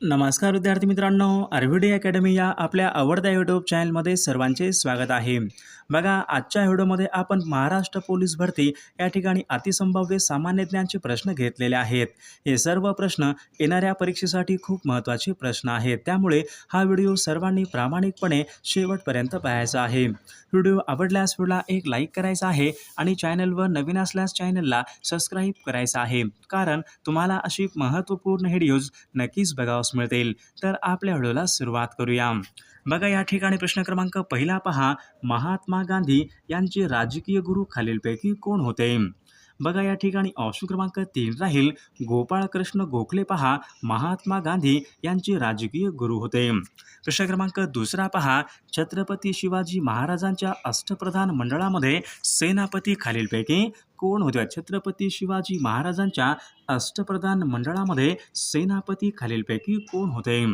नमस्कार विद्यार्थी मित्रांनो आरव्हीडी अकॅडमी या आपल्या आवडत्या यूट्यूब चॅनलमध्ये सर्वांचे स्वागत आहे. बघा आजच्या व्हिडिओमध्ये आपण महाराष्ट्र पोलीस भरती या ठिकाणी अतिसंभाव्य सामान्य ज्ञानचे प्रश्न घेतलेले आहेत. हे सर्व प्रश्न येणाऱ्या परीक्षेसाठी खूप महत्त्वाचे प्रश्न आहेत. त्यामुळे हा व्हिडिओ सर्वांनी प्रामाणिकपणे शेवटपर्यंत पाहायचा आहे. व्हिडिओ आवडल्यास व्हिडिओला एक लाईक करायचा आहे आणि चॅनलवर नवीन असल्यास चॅनलला सबस्क्राईब करायचा आहे. कारण तुम्हाला अशी महत्त्वपूर्ण व्हिडिओज नक्कीच बघावं रिस्पॉन्स मिळतील. तर आपल्या व्हिडिओला सुरुवात करूया. बघा या ठिकाणी प्रश्न क्रमांक पहिला पहा. महात्मा गांधी यांचे राजकीय गुरु खालीलपैकी कोण होते? बघा या ठिकाणी ऑप्शन क्रमांक तीन राहील. गोपाळकृष्ण गोखले पहा महात्मा गांधी यांचे राजकीय गुरु होते. प्रश्न क्रमांक दुसरा पहा छत्रपती शिवाजी महाराजांच्या अष्टप्रधान मंडळामध्ये सेनापती खालीलपैकी कोण होते? छत्रपती शिवाजी महाराजांच्या अष्टप्रधान मंडळामध्ये सेनापती खालीलपैकी कोण होते?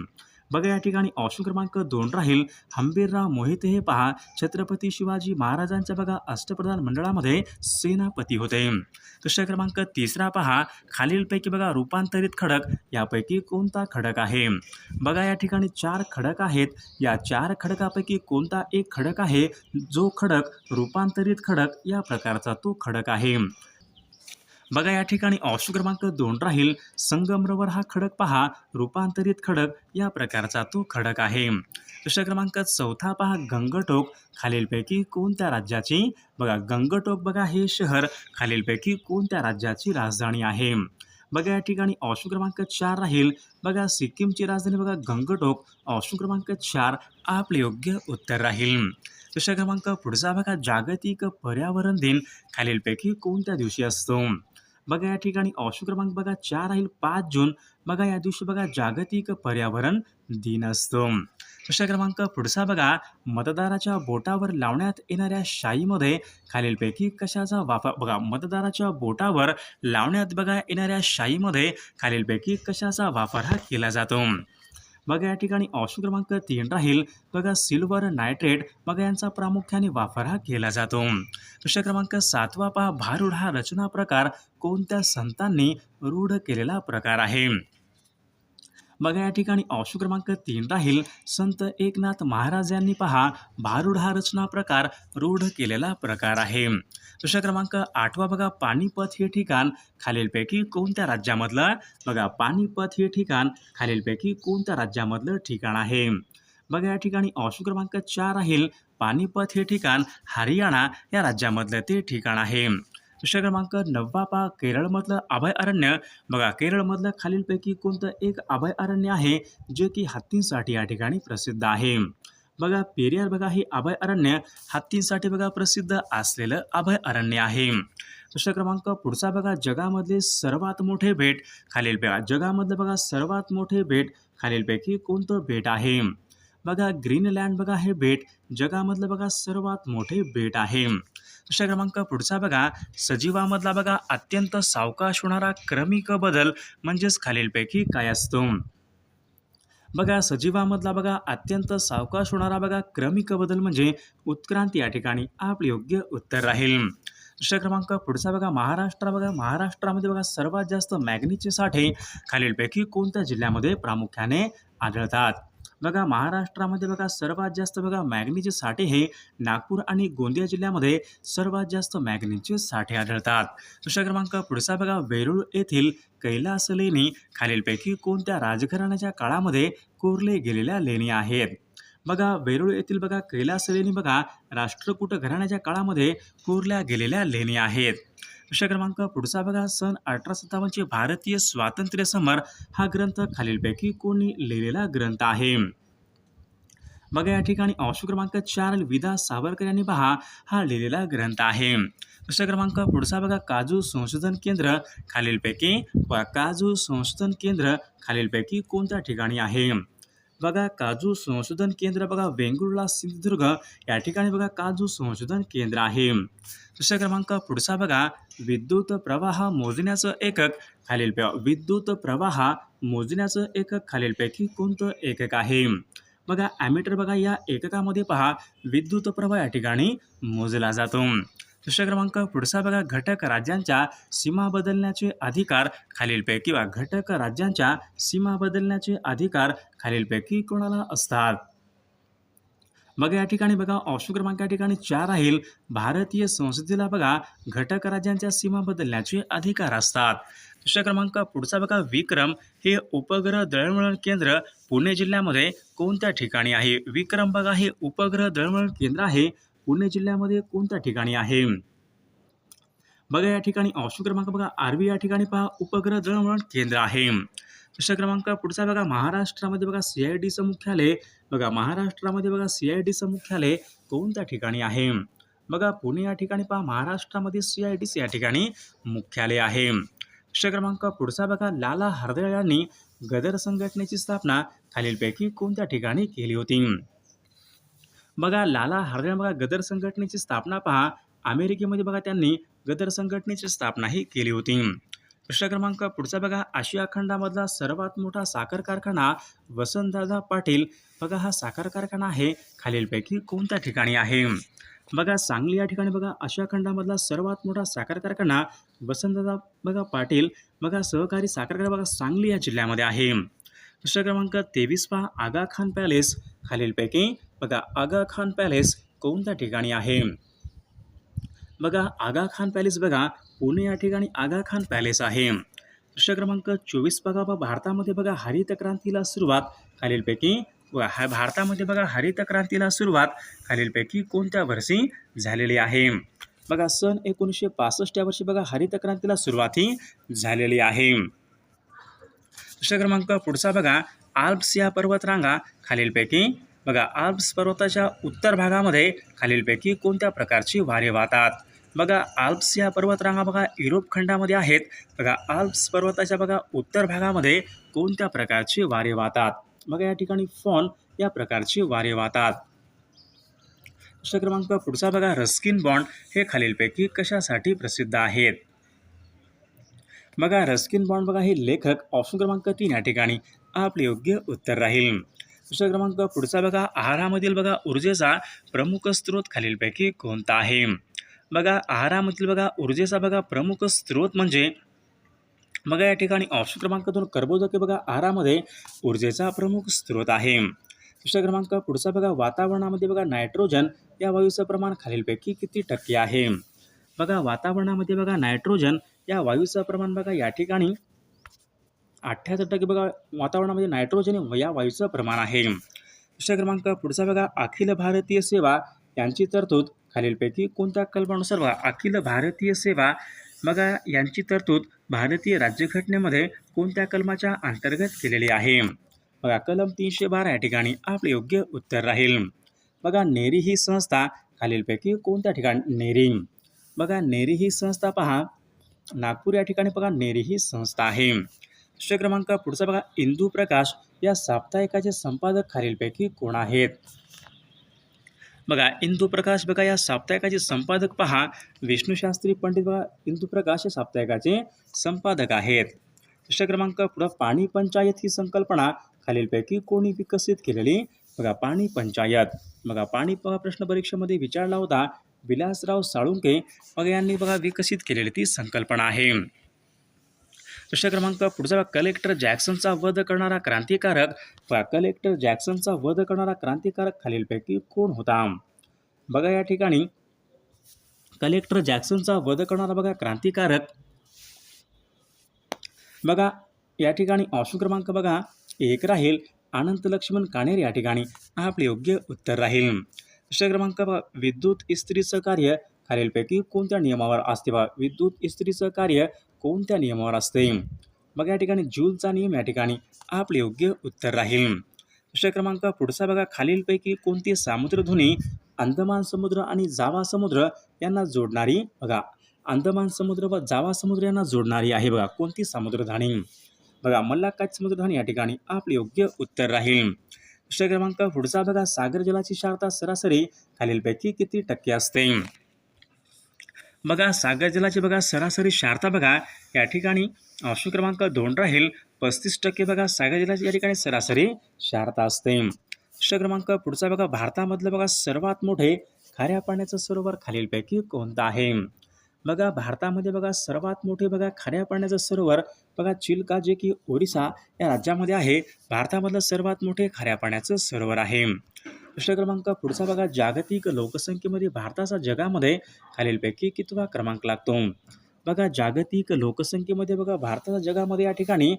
बघा या ठिकाणी ऑप्शन क्रमांक दोन राहील. हंबीरराव मोहिते हे पहा. छत्रपती शिवाजी महाराजांच्या बघा अष्टप्रधान मंडळामध्ये सेनापती होते. प्रश्न क्रमांक तिसरा पहा. खालीलपैकी बघा रूपांतरित खडक. यापैकी कोणता खडक आहे? बघा या ठिकाणी चार खडक आहेत. या चार खडकापैकी कोणता एक खडक आहे? जो खडक रूपांतरित खडक या प्रकारचा तो खडक आहे. बघा या ठिकाणी ऑप्शन क्रमांक दोन राहील. संगमरवर हा खडक पहा. रूपांतरित खडक या प्रकारचा तो खडक आहे. प्रश्न क्रमांक चौथा पहा. गंगटोक. खालीलपैकी कोणत्या राज्याची? बघा गंगटोक बघा हे शहर. खालीलपैकी कोणत्या राज्याची राजधानी आहे? बघा या ठिकाणी ऑप्शन क्रमांक चार राहील. बघा सिक्कीमची राजधानी बघा गंगटोक. ऑप्शन क्रमांक चार आपले योग्य उत्तर राहील. प्रश्न क्रमांक पुढचा बघा जागतिक पर्यावरण दिन. खालीलपैकी कोणत्या दिवशी असतो? बघा या ठिकाणी ऑप्शन क्रमांक बघा चार राहील पाच जून. बघा या दिवशी बघा जागतिक पर्यावरण दिन असतो. प्रश्न क्रमांक पुढचा बघा मतदाराच्या बोटावर लावण्यात येणाऱ्या शाईमध्ये खालीलपैकी कशाचा वापर बघा मतदाराच्या बोटावर लावण्यात बघा येणाऱ्या शाईमध्ये खालीलपैकी कशाचा वापर हा केला जातो. बघा या ठिकाणी ऑप्शन क्रमांक तीन राहील. बघा सिल्वर नायट्रेट बघा यांचा प्रामुख्याने वापर हा केला जातो. प्रश्न क्रमांक सातवा पहा. भारूड हा रचना प्रकार कोणत्या संतांनी रूढ केलेला प्रकार आहे? बघा या ठिकाणी ऑप्शन क्रमांक तीन राहील. संत एकनाथ महाराज यांनी पहा भारूड हा रचना प्रकार रूढ केलेला प्रकार आहे. प्रश्न क्रमांक आठवा बघा पानिपत हे ठिकाण. खालीलपैकी कोणत्या राज्यामधलं? बघा पानिपत हे ठिकाण खालीलपैकी कोणत्या राज्यामधलं ठिकाण आहे? बघा या ठिकाणी ऑप्शन क्रमांक चार राहील. पानिपत हे ठिकाण हरियाणा या राज्यामधलं ते ठिकाण आहे. प्रश्न क्रमांक नववा पहा केरळमधलं अभयारण्य बघा केरळमधलं खालीलपैकी कोणतं एक अभयारण्य आहे जे की हत्तींसाठी या ठिकाणी प्रसिद्ध आहे? बघा पेरियार बघा हे अभयारण्य हत्तींसाठी बघा प्रसिद्ध असलेलं अभयारण्य आहे. प्रश्न क्रमांक पुढचा बघा जगामधले सर्वात मोठे बेट. खालील बघा जगामधलं बघा सर्वात मोठे बेट. खालीलपैकी कोणतं बेट आहे? बघा ग्रीनलँड बघा हे बेट. जगामधलं बघा सर्वात मोठे बेट आहे. दुसऱ्या क्रमांक पुढचा बघा. सजीवामधला बघा अत्यंत सावकाश होणारा क्रमिक बदल म्हणजेच खालीलपैकी काय असतो? बघा सजीवामधला बघा अत्यंत सावकाश होणारा बघा क्रमिक बदल म्हणजे उत्क्रांती या ठिकाणी आपले योग्य उत्तर राहील. दुसरा क्रमांक पुढचा बघा महाराष्ट्र बघा महाराष्ट्रामध्ये बघा सर्वात जास्त मॅग्नीचे साठे खालीलपैकी कोणत्या जिल्ह्यामध्ये प्रामुख्याने आढळतात? बघा महाराष्ट्रामध्ये बघा सर्वात जास्त बघा मॅग्नीचे साठे हे नागपूर आणि गोंदिया जिल्ह्यामध्ये सर्वात जास्त मॅग्नीचे साठे आढळतात. दुसरा क्रमांक पुढचा बघा वेरूळ येथील कैलास लेणी खालीलपैकी कोणत्या राजघराण्याच्या काळामध्ये कोरले गेलेल्या लेणी आहेत? बघा वेरूळ येथील बघा कैलास लेणी बघा राष्ट्रकूट घराण्याच्या काळामध्ये कोरल्या गेलेल्या लेणी आहेत. प्रश्न क्रमांक पुढचा बघा. सन अठरा सत्तावन्नचे भारतीय स्वातंत्र्य समर हा ग्रंथ खालीलपैकी कोणी लिहिलेला ग्रंथ आहे. बघा या ठिकाणी ऑप्शन क्रमांक चार विदा सावरकर यांनी पहा हा लिहिलेला ग्रंथ आहे. प्रश्न क्रमांक पुढचा बघा. काजू संशोधन केंद्र खालीलपैकी काजू संशोधन केंद्र खालीलपैकी कोणत्या ठिकाणी आहे? बघा काजू संशोधन केंद्र बघा वेंगुर्ला सिंधुदुर्ग या ठिकाणी बघा काजू संशोधन केंद्र आहे. दुसरा क्रमांक पुढचा बघा विद्युत प्रवाह मोजण्याचं एकक खालील विद्युत प्रवाह मोजण्याचं एकक खालीलपैकी कोणतं एकक आहे? बघा ॲमीटर बघा या एककामध्ये पहा विद्युत प्रवाह या ठिकाणी मोजला जातो. दुसरा क्रमांक पुढचा बघा घटक राज्यांच्या सीमा बदलण्याचे अधिकार खालीलपैकी वा घटक राज्यांच्या सीमा बदलण्याचे अधिकार खालीलपैकी कोणाला असतात? मग या ठिकाणी बघा ऑप्शन क्रमांक या ठिकाणी चार राहील. भारतीय संसदेला बघा घटक राज्यांच्या सीमा बदलण्याचे अधिकार असतात. दुसरा क्रमांक पुढचा बघा विक्रम हे उपग्रह दळणवळण केंद्र पुणे जिल्ह्यामध्ये कोणत्या ठिकाणी आहे? विक्रम बघा हे उपग्रह दळणवळण केंद्र आहे. पुणे जिल्ह्यामध्ये कोणत्या ठिकाणी आहे? बघा या ठिकाणी ऑप्शन क्रमांक बघा. आरवी या ठिकाणी पहा उपग्रह दळणवळण केंद्र आहे. प्रश्न क्रमांक पुढचा बघा. महाराष्ट्रामध्ये बघा सी आय डीचं मुख्यालय. बघा महाराष्ट्रामध्ये बघा सी आय डीचं मुख्यालय कोणत्या ठिकाणी आहे? बघा पुणे या ठिकाणी पहा. महाराष्ट्रामध्ये सी आय डी या ठिकाणी मुख्यालय आहे. प्रश्न क्रमांक पुढचा बघा. लाला हरदळ यांनी गदर संघटनेची स्थापना खालीलपैकी कोणत्या ठिकाणी केली होती? बघा लाला हरदळ बघा गदर संघटनेची स्थापना पहा. अमेरिकेमध्ये बघा त्यांनी गदर संघटनेची स्थापनाही केली होती. प्रश्न क्रमांक पुढचा बघा. आशिया खंडामधला सर्वात मोठा साखर कारखाना वसंतदादा पाटील. बघा हा साखर कारखाना आहे. खालीलपैकी कोणत्या ठिकाणी आहे? बघा सांगली या ठिकाणी बघा आशिया खंडामधला सर्वात मोठा साखर कारखाना वसंतदादा बघा पाटील. बघा सहकारी साखर कारखाना बघा सांगली या जिल्ह्यामध्ये आहे. दुसरा क्रमांक तेवीस पहा आगा खान पॅलेस. खालीलपैकी बघा आगा खान पॅलेस कोणत्या ठिकाणी आहे? बघा आगा खान पॅलेस बघा पुणे या ठिकाणी आगा खान पॅलेस आहे. दुसरा क्रमांक चोवीस बघा बा भारतामध्ये बघा हरित क्रांतीला सुरुवात. खालीलपैकी हा भारतामध्ये बघा हरित क्रांतीला सुरुवात. खालीलपैकी कोणत्या वर्षी झालेली आहे? बघा सन एकोणीसशे पासष्ट या वर्षी बघा हरित क्रांतीला सुरुवात ही झालेली आहे. प्रश्न क्रमांक पुढचा बघा आल्प्स या पर्वतरांगा खालीलपैकी बघा आल्प्स पर्वताच्या उत्तर भागामध्ये खालीलपैकी कोणत्या प्रकारची वारे वाहतात? बघा आल्प्स या पर्वतरांगा बघा युरोप खंडामध्ये आहेत. बघा आल्प्स पर्वताच्या बघा उत्तर भागामध्ये कोणत्या प्रकारची वारे वाहतात? बघा या ठिकाणी फॉन या प्रकारची वारे वाहतात. प्रश्न क्रमांक पुढचा बघा रस्किन बॉन्ड हे खालीलपैकी कशासाठी प्रसिद्ध आहेत? बघा रस्किन बॉन्ड बघा हे लेखक ऑप्शन क्रमांक तीन या ठिकाणी आपले योग्य उत्तर राहील. दुसरा क्रमांक पुढचा बघा आहारामधील बघा ऊर्जेचा प्रमुख स्रोत खालीलपैकी कोणता आहे? बघा आहारामधील बघा ऊर्जेचा बघा प्रमुख स्रोत म्हणजे बघा या ठिकाणी ऑप्शन क्रमांक दोन कर्बोदके बघा आहारामध्ये ऊर्जेचा प्रमुख स्रोत आहे. दुसरा क्रमांक पुढचा बघा वातावरणामध्ये बघा नायट्रोजन या वायूचं प्रमाण खालीलपैकी किती टक्के आहे? बघा वातावरणामध्ये बघा नायट्रोजन या वायूचं प्रमाण बघा या ठिकाणी अठ्ठ्याहत्तर टक्के बघा वातावरणामध्ये नायट्रोजन या वायूचं प्रमाण आहे. दुसऱ्या क्रमांक पुढचा बघा अखिल भारतीय सेवा. यांची तरतूद खालीलपैकी कोणत्या कलमानुसार बघा अखिल भारतीय सेवा. बघा यांची तरतूद भारतीय राज्यघटनेमध्ये कोणत्या कलमाच्या अंतर्गत केलेली आहे? बघा कलम तीनशे बारा या ठिकाणी आपले योग्य उत्तर राहील. बघा नेरी ही संस्था खालीलपैकी कोणत्या ठिकाणी नेरी. बघा नेरी ही संस्था पहा. नागपूर या ठिकाणी बघा नेरी ही संस्था आहे. दुसरा क्रमांक पुढचा बघा इंदू प्रकाश. या साप्ताहिकाचे संपादक खालीलपैकी कोण आहेत? बघा इंदू प्रकाश बघा या साप्ताहिकाचे संपादक पहा. विष्णूशास्त्री पंडित बघा इंदू प्रकाश या साप्ताहिकाचे संपादक आहेत. दुसरा क्रमांक पुढं पाणी पंचायत ही संकल्पना. खालीलपैकी कोणी विकसित केलेली? बघा पाणी पंचायत. बघा पाणी प्रश्न परीक्षेमध्ये विचारला होता. विलासराव साळुंके बघा यांनी बघा विकसित केलेली ती संकल्पना आहे. दुसऱ्या क्रमांक पुढचा कलेक्टर जॅक्सनचा वध करणारा क्रांतिकारक. कलेक्टर जॅक्सनचा वध करणारा क्रांतिकारक खालीलपैकी कोण होता? बघा या ठिकाणी कलेक्टर जॅक्सनचा वध करणारा बघा क्रांतिकारक. बघा या ठिकाणी ऑप्शन क्रमांक बघा एक राहील. अनंत लक्ष्मण कानेर या ठिकाणी आपले योग्य उत्तर राहील. प्रश्न क्रमांक विद्युत इस्त्रीचं कार्य खालीलपैकी कोणत्या नियमावर असते बा विद्युत इस्त्रीचं कार्य कोणत्या नियमावर असते? बघा या ठिकाणी जूलचा नियम या ठिकाणी आपले योग्य उत्तर राहील. प्रश्न क्रमांक पुढचा बघा. खालीलपैकी कोणती सामुद्रध्वनी अंदमान समुद्र आणि जावा समुद्र यांना जोडणारी? बघा अंदमान समुद्र व जावा समुद्र यांना जोडणारी आहे बघा. कोणती समुद्रधानी बघा मल्लाकाच समुद्रधानी या ठिकाणी आपले योग्य उत्तर राहील. प्रश्न क्रमांक पुढचा बघा सागर जलाची क्षारता सरासरी खालीलपैकी किती टक्के असते? बघा सागर जलाची बघा सरासरी क्षारता बघा या ठिकाणी ऑप्शन क्रमांक दोन राहील पस्तीस टक्के बघा सागर जलाची या ठिकाणी सरासरी क्षारता असते. प्रश्न क्रमांक पुढचा बघा भारतामधलं बघा सर्वात मोठे खाऱ्या पाण्याचं सरोवर खालीलपैकी कोणतं आहे? बघा भारतामध्ये बघा सर्वात मोठे बघा खाऱ्या पाण्याचं सरोवर. बघा चिल्का जे की ओरिसा या राज्यामध्ये आहे. भारतामधलं सर्वात मोठे खाऱ्या पाण्याचं सरोवर आहे. प्रश्न क्रमांक पुढचा बघा जागतिक लोकसंख्येमध्ये भारताचा जगामध्ये खालीलपैकी कितवा क्रमांक लागतो? बघा जागतिक लोकसंख्येमध्ये बघा भारताचा जगामध्ये या ठिकाणी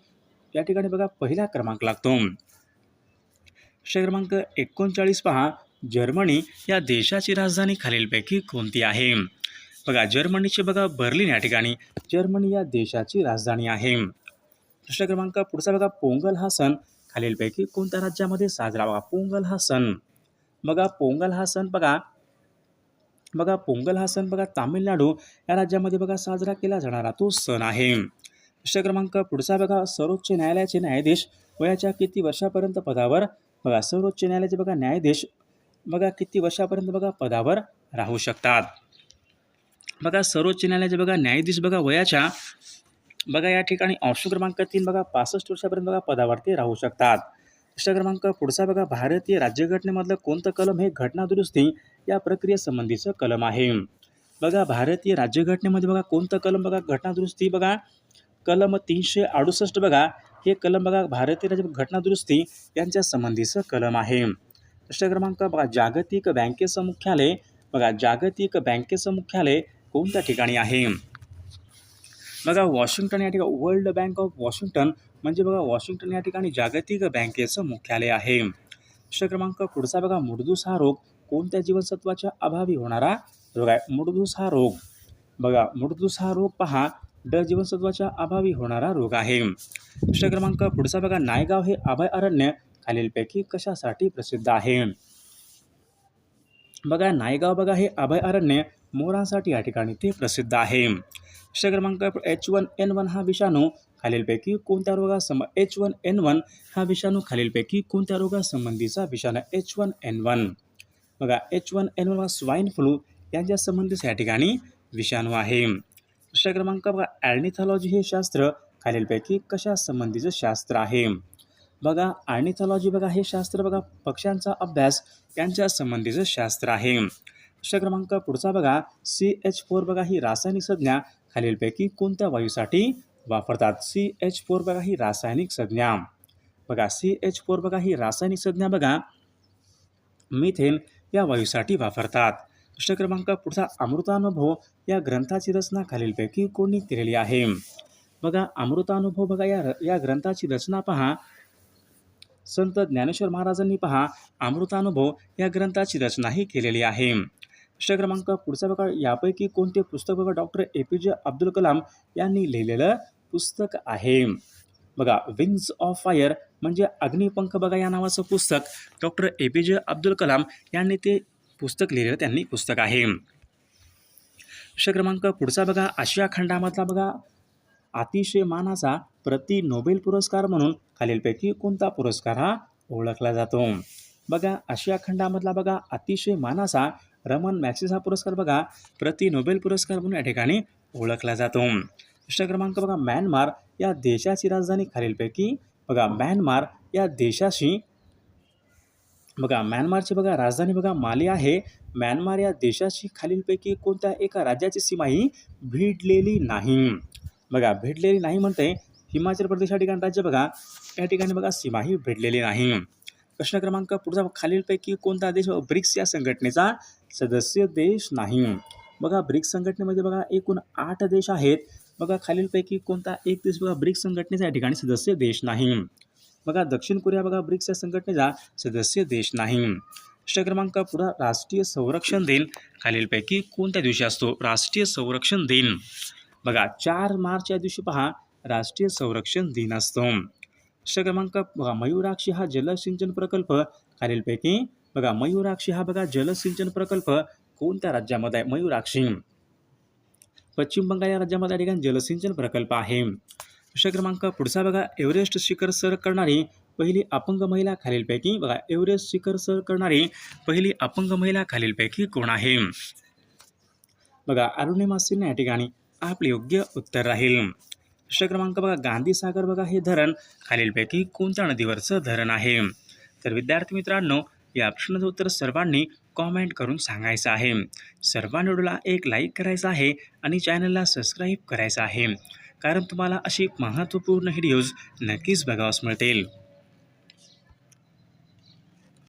या ठिकाणी बघा पहिला क्रमांक लागतो. प्रश्न क्रमांक एकोणचाळीस पहा. जर्मनी या देशाची राजधानी खालीलपैकी कोणती आहे? बघा जर्मनीची बघा बर्लिन या ठिकाणी. जर्मनी या देशाची राजधानी आहे. प्रश्न क्रमांक पुढचा बघा पोंगल हा सण खालीलपैकी कोणत्या राज्यामध्ये साजरा बघा पोंगल हा सण. बघा पोंगल हा सण बघा बघा पोंगल हा सण बघा तामिळनाडू या राज्यामध्ये बघा साजरा केला जाणारा तो सण आहे. प्रश्न क्रमांक पुढचा बघा सर्वोच्च न्यायालयाचे न्यायाधीश वयाच्या किती वर्षापर्यंत पदावर? बघा सर्वोच्च न्यायालयाचे बघा न्यायाधीश बघा किती वर्षापर्यंत बघा पदावर राहू शकतात? बघा सर्वोच्च न्यायालयाचे बघा न्यायाधीश बघा वयाच्या बघा या ठिकाणी ऑप्शन क्रमांक तीन बघा पासष्ट वर्षापर्यंत बघा पदावरती राहू शकतात. प्रश्न क्रमांक पुढचा बघा भारतीय राज्यघटनेमधलं कोणतं कलम हे घटना दुरुस्ती या प्रक्रियेसंबंधीचं कलम आहे? बघा भारतीय राज्यघटनेमध्ये बघा कोणतं कलम बघा घटना दुरुस्ती बघा कलम तीनशे अडुसष्ट बघा हे कलम बघा भारतीय राज्य घटना दुरुस्ती यांच्या संबंधीचं कलम आहे. प्रश्न क्रमांक बघा जागतिक बँकेचं मुख्यालय. बघा जागतिक बँकेचं मुख्यालय कोणत्या ठिकाणी आहे? बघा वॉशिंग्टन या ठिकाणी वर्ल्ड बँक ऑफ वॉशिंग्टन म्हणजे बघा वॉशिंग्टन या ठिकाणी जागतिक बँकेचं मुख्यालय आहे. प्रश्न क्रमांक पुढचा बघा मुडदूस हा रोग कोणत्या जीवनसत्वाच्या अभावी होणारा? रोग आहे मुडदूस हा रोग. बघा मुडदूस हा रोग पहा ड जीवनसत्वाच्या अभावी होणारा रोग आहे. प्रश्न क्रमांक पुढचा बघा नायगाव हे अभय अरण्य खालीलपैकी कशासाठी प्रसिद्ध आहे? बघा नायगाव बघा हे अभय अरण्य मोरांसाठी या ठिकाणी ते प्रसिद्ध आहे. प्रश्न क्रमांक एच वन एन वन हा विषाणू खालीलपैकी कोणत्या रोगासंब एच वन एन वन हा विषाणू खालीलपैकी कोणत्या रोगासंबंधीचा विषाणू एच वन एन वन बघा एच वन एन वन हा स्वाईन फ्लू यांच्या संबंधीचा या ठिकाणी विषाणू आहे. प्रश्न क्रमांक बघा ॲर्निथॉलॉजी हे शास्त्र खालीलपैकी कशा संबंधीचं शास्त्र आहे? बघा ॲर्निथॉलॉजी बघा हे शास्त्र बघा पक्ष्यांचा अभ्यास यांच्या संबंधीचं शास्त्र आहे. प्रश्न क्रमांक पुढचा बघा. सी एच फोर बघा ही रासायनिक संज्ञा. खालीलपैकी कोणत्या वायूसाठी वापरतात? सी एच फोर बघा ही रासायनिक संज्ञा. बघा सी एच फोर बघा ही रासायनिक संज्ञा बघा. मिथेन या वायूसाठी वापरतात. प्रश्न क्रमांक पुढचा अमृतानुभव. या ग्रंथाची रचना खालीलपैकी कोणी केलेली आहे? बघा अमृतानुभव बघा या या ग्रंथाची रचना पहा. संत ज्ञानेश्वर महाराजांनी पहा अमृतानुभव या ग्रंथाची रचनाही केलेली आहे. प्रश्न क्रमांक पुढचा बघा. यापैकी कोणते पुस्तक बघा? डॉक्टर ए पी जे अब्दुल कलाम यांनी लिहिलेलं पुस्तक आहे. बघा विंग्स ऑफ फायर म्हणजे अग्निपंख बघा या नावाचं पुस्तक. डॉक्टर ए पी जे अब्दुल कलाम यांनी ते पुस्तक लिहिलेलं त्यांनी पुस्तक आहे. प्रश्न क्रमांक पुढचा बघा. आशिया खंडामधला बघा. अतिशय मानाचा प्रति नोबेल पुरस्कार म्हणून खालीलपैकी कोणता पुरस्कार हा ओळखला जातो? बघा आशिया खंडामधला बघा. अतिशय मानाचा रमन मॅक्सिस हा पुरस्कार बघा प्रति नोबेल पुरस्कार म्हणून या ठिकाणी ओळखला जातो. प्रश्न क्रमांक बघा म्यानमार या देशाची राजधानी खालीलपैकी बघा म्यानमार या देशाशी बघा म्यानमारची बघा राजधानी बघा माली आहे. म्यानमार या देशाशी खालीलपैकी कोणत्या एका राज्याची सीमा ही भिडलेली नाही? बघा भिडलेली नाही म्हणते हिमाचल प्रदेश या ठिकाणी राज्य बघा या ठिकाणी बघा सीमाही भिडलेली नाही. प्रश्न क्रमांक पुढचा खालीलपैकी कोणता देश ब्रिक्स या संघटनेचा सदस्य देश नाही? बघा ब्रिक्स संघटनेमध्ये बघा एकूण आठ देश आहेत. बघा खालीलपैकी कोणता एक देश बघा ब्रिक्स संघटनेचा या ठिकाणी सदस्य देश नाही. बघा दक्षिण कोरिया बघा ब्रिक्स या संघटनेचा सदस्य देश नाही. प्रश्न क्रमांक पुढा राष्ट्रीय संरक्षण दिन. खालीलपैकी कोणत्या दिवशी असतो? राष्ट्रीय संरक्षण दिन. बघा चार मार्च या दिवशी पहा राष्ट्रीय संरक्षण दिन असतो. प्रश्न क्रमांक बघा मयूराक्षी हा जलसिंचन प्रकल्प खालीलपैकी बघा मयूराक्षी हा बघा जलसिंचन प्रकल्प कोणत्या राज्यामध्ये आहे? मयूराक्षी. पश्चिम बंगाल या राज्यामध्ये या ठिकाणी जलसिंचन प्रकल्प आहे. प्रश्न क्रमांक पुढचा बघा एव्हरेस्ट शिखर सर करणारी पहिली अपंग महिला खालीलपैकी बघा एव्हरेस्ट शिखर सर करणारी पहिली अपंग महिला खालीलपैकी कोण आहे? बघा अरुणिमा सिन्हा या ठिकाणी आपले योग्य उत्तर राहील. प्रश्न क्रमांक बघा गांधी सागर बघा हे धरण खालीलपैकी कोणत्या नदीवरचं धरण आहे? तर विद्यार्थी मित्रांनो या प्रश्नाचं उत्तर सर्वांनी कॉमेंट करून सांगायचं आहे. सर्वांनी व्हिडिओला एक लाईक करायचं आहे आणि चॅनलला सबस्क्राईब करायचं आहे. कारण तुम्हाला अशी महत्त्वपूर्ण व्हिडिओज नक्कीच बघावास मिळतील.